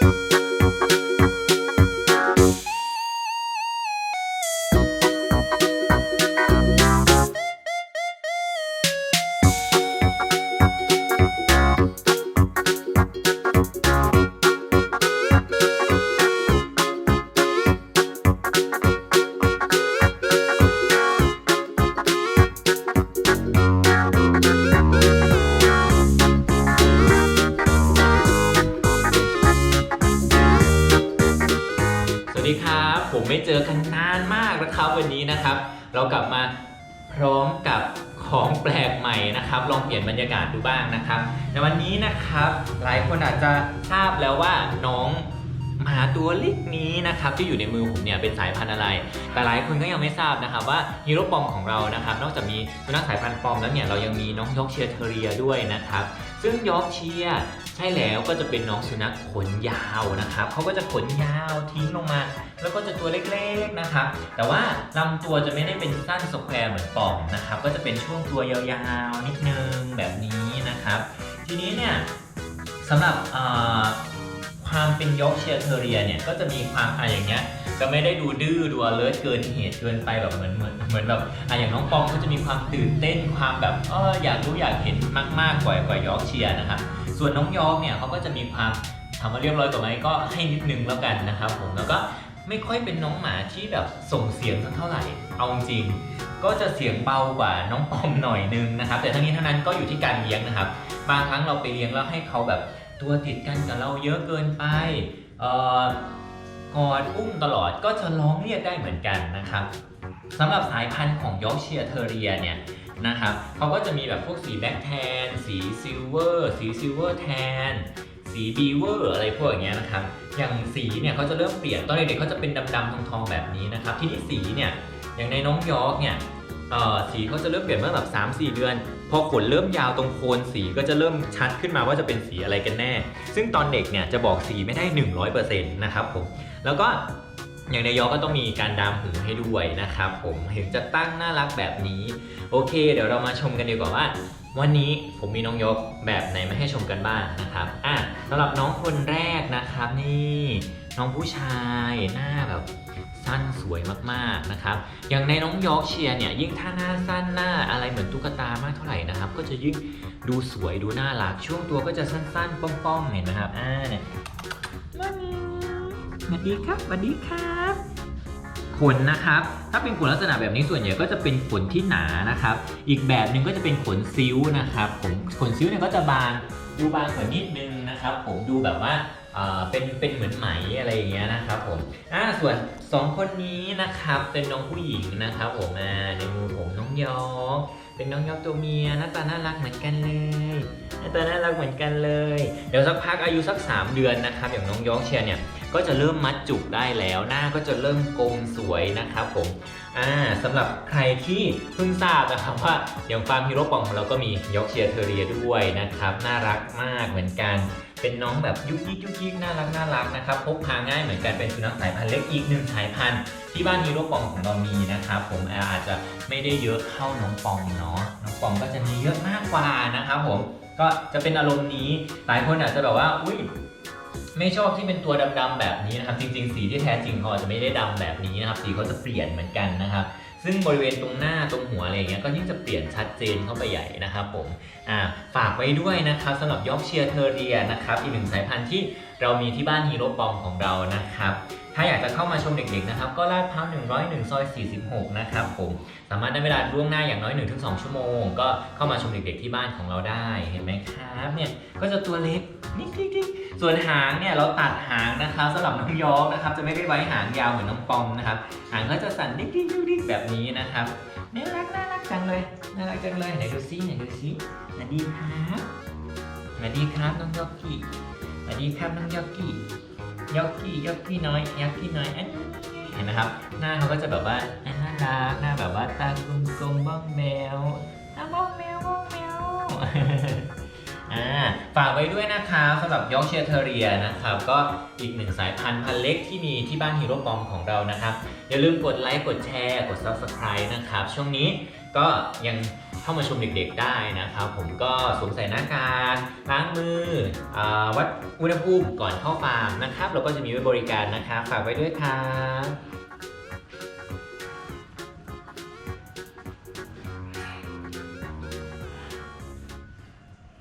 you มากนะครับวันนี้นะครับ เรากลับมาพร้อมกับของแปลกใหม่นะครับ ลองเปลี่ยนบรรยากาศดูบ้างนะครับในวันนี้นะครับหลายคนอาจจะทราบแล้วว่าน้องหมาตัวเล็กนี้นะครับที่อยู่ในมือผมเนี่ยเป็นสายพันธุ์อะไร แต่หลายคนก็ยังไม่ทราบนะครับว่าฮีโร่ปอมของเรานะครับ นอกจากมีสุนัขสายพันธุ์ปอมแล้วเนี่ยเรายังมีน้องยอกเชียร์เทเรียด้วยนะครับ ซึ่งยอกเชียร์ ใช่แล้วก็จะเป็นน้องสุนัขขนยาวนะครับเขาก็จะขนยาวทิ้งลงมา แล้วก็จะตัวเล็กๆนะครับ แต่ว่าลำตัวจะไม่ได้เป็นสั้นสแควร์เหมือนปอมนะครับ ก็จะเป็นช่วงตัวยาวๆนิดนึงแบบนี้นะครับ ทีนี้เนี่ยสำหรับความเป็นยอกเชียร์เทอเรียเนี่ยก็จะมีความอะไรอย่างเงี้ยจะไม่ได้ดูดื้อดู alert เกินเหตุเกินไปแบบเหมือนเหมือนเหมือนแบบอะอย่างน้องปอมก็จะมีความตื่นเต้นความแบบเอออยากรู้อยากเห็นมากๆกว่ากว่ายอกเชียร์นะครับ ส่วนน้องยอกเนี่ยเขาก็จะมีความถามว่าเรียบร้อยกว่าไหมก็ให้นิดนึงแล้วกันนะครับผมแล้วก็ไม่ค่อยเป็นน้องหมาที่แบบส่งเสียงสักเท่าไหร่ เอาจริง ก็จะเสียงเบากว่าน้องปอมหน่อยนึงนะครับ แต่ทั้งนี้ทั้งนั้นก็อยู่ที่การเลี้ยงนะครับ บางครั้งเราไปเลี้ยงแล้วให้เขาแบบตัวติดกันกับเราเยอะเกินไปเอ่อกอดอุ้มตลอดก็จะร้องเรียกได้เหมือนกันนะครับสำหรับสายพันธุ์ของยอร์กเชียร์เทอเรียเนี่ย นะครับเขาก็จะมีแบบพวกสีแบล็กแทน สีซิลเวอร์ สีซิลเวอร์แทน สีบีเวอร์อะไรพวกอย่างเงี้ยนะครับ อย่างสีเนี่ยเขาจะเริ่มเปลี่ยน ตอนเด็กๆเขาจะเป็นดำๆทองๆแบบนี้นะครับ ที่นี่สีเนี่ย อย่างในน้องยอร์กเนี่ยสีเขาจะเริ่มเปลี่ยนเมื่อแบบ3 4 เดือน พอขนเริ่มยาวตรงโคนสีก็จะเริ่มชัดขึ้นมาว่าจะเป็นสีอะไรกันแน่ ซึ่งตอนเด็กเนี่ยจะบอกสีไม่ได้ 100%นะครับผม แล้วก็ อย่างในยอกก็ต้องมีการดามหูให้ด้วยนะครับผมถึงจะตั้งน่ารักแบบนี้ โอเค เดี๋ยวเรามาชมกันดีกว่าว่า วันนี้ผมมีน้องยกแบบไหนมาให้ชมกันบ้างนะครับอะสำหรับน้องคนแรกนะครับนี่น้องผู้ชายหน้าแบบสั้นสวยมากๆนะครับ อย่างในน้องยอร์กเชียร์เนี่ยยิ่งถ้าหน้าสั้นหน้าอะไรเหมือนตุ๊กตามากเท่าไหร่นะครับ ก็จะยิ่งดูสวยดูน่ารักช่วงตัวก็จะสั้นๆ ป้องๆเห็นไหมครับอ่าเนี่ย สวัสดีครับสวัสดีครับขนนะครับ ถ้าเป็นขนลักษณะแบบนี้ส่วนใหญ่ก็จะเป็นขนที่หนานะครับ อีกแบบหนึ่งก็จะเป็นขนซิ้วนะครับผมขนซิ้วเนี่ยก็จะบางดูบางกว่านิดนึงนะครับ ผมดูแบบว่าเอ่อเป็นเป็นเหมือนไหมอะไรอย่างเงี้ยนะครับผมอ่าส่วนสองคนนี้นะครับเป็นน้องผู้หญิงนะครับผมอ่าในมือผมน้องยอกเป็นน้องยอกตัวเมียหน้าตาน่ารักเหมือนกันเลยหน้าตาน่ารักเหมือนกันเลย เดี๋ยวสักพักอายุสัก 3 เดือนนะครับอย่างน้องยอกเชียร์เนี่ย ก็จะเริ่มมัดจุกได้แล้วหน้าก็จะเริ่มกลมสวยนะครับผมอ่าสำหรับใครที่เพิ่งทราบนะครับว่าอย่างฟาร์มฮีโร่ปองของเราก็มียอกเชียร์เทอเรียด้วยนะครับ น่ารักมากเหมือนกัน เป็นน้องแบบยุกยิกยุกยิกน่ารักน่ารักนะครับพกพาง่ายเหมือนกันเป็นสุนัขสายพันธุ์เล็กอีกหนึ่งสายพันธุ์ที่บ้านฮีโร่ปองของเรามีนะครับผมอาจจะไม่ได้เยอะเท่าน้องปองเนาะน้องปองก็จะมีเยอะมากกว่านะครับผมก็จะเป็นอารมณ์นี้หลายคนอาจจะแบบว่าอุ้ย ไม่ชอบที่เป็นตัวดำๆแบบนี้นะครับ จริงๆ สีที่แท้จริงเขาอาจจะไม่ได้ดำแบบนี้นะครับ สีเขาจะเปลี่ยนเหมือนกันนะครับ ซึ่งบริเวณตรงหน้าตรงหัวอะไรอย่างเงี้ยก็ยิ่งจะเปลี่ยนชัดเจนเข้าไปใหญ่นะครับผมอ่าฝากไว้ด้วยนะครับสำหรับยอกเชียร์เทอเรียนะครับอีกหนึ่งสายพันธุ์ที่เรามีที่บ้านฮีโร่ปอมของเรานะครับ ถ้าอยากจะเข้ามาชมเด็กๆนะครับ ก็ลาดพร้าว101 ซอย 46 นะครับผมสามารถได้เวลาล่วงหน้าอย่างน้อย 1-2 ชั่วโมง ก็เข้ามาชมเด็กๆที่บ้านของเราได้เห็นไหมครับเนี่ยก็จะตัวเล็กนิดๆส่วนหางเนี่ยเราตัดหางนะครับสำหรับน้องยอกนะครับ จะไม่ได้ไว้หางยาวเหมือนน้องปอมนะครับ หางก็จะสั่นดิ๊กดิ๊กดิ๊กดิ๊กแบบนี้นะครับน่ารักน่ารักจังเลยน่ารักจังเลยไหนดูซิไหนดูซิสวัสดีครับสวัสดีครับน้องยอกกี้สวัสดีครับน้องยอกกี้ ยอกกี้ยอกกี้น้อยยอกกี้น้อยอันนี้เห็นไหมครับ หน้าเขาก็จะแบบว่าน่ารักหน้าแบบว่าตากลมๆบ้องแมวตาบ้องแมวบ้องแมวอ่าฝากไว้ด้วยนะครับสำหรับยอกเชียร์เทอเรียนะครับ ก็อีกหนึ่งสายพันธุ์พันธุ์เล็กที่มีที่บ้านฮีโร่ปอมของเรานะครับ อย่าลืมกดไลค์กดแชร์กด Subscribe นะครับ ช่วงนี้ ก็ยังเข้ามาชมเด็กๆได้นะครับ ผมก็สวมใส่หน้ากากล้างมืออวัดอุณหภูมิก่อนเข้าฟาร์มนะครับ เราก็จะมีไว้บริการนะครับฝากไว้ด้วยครับ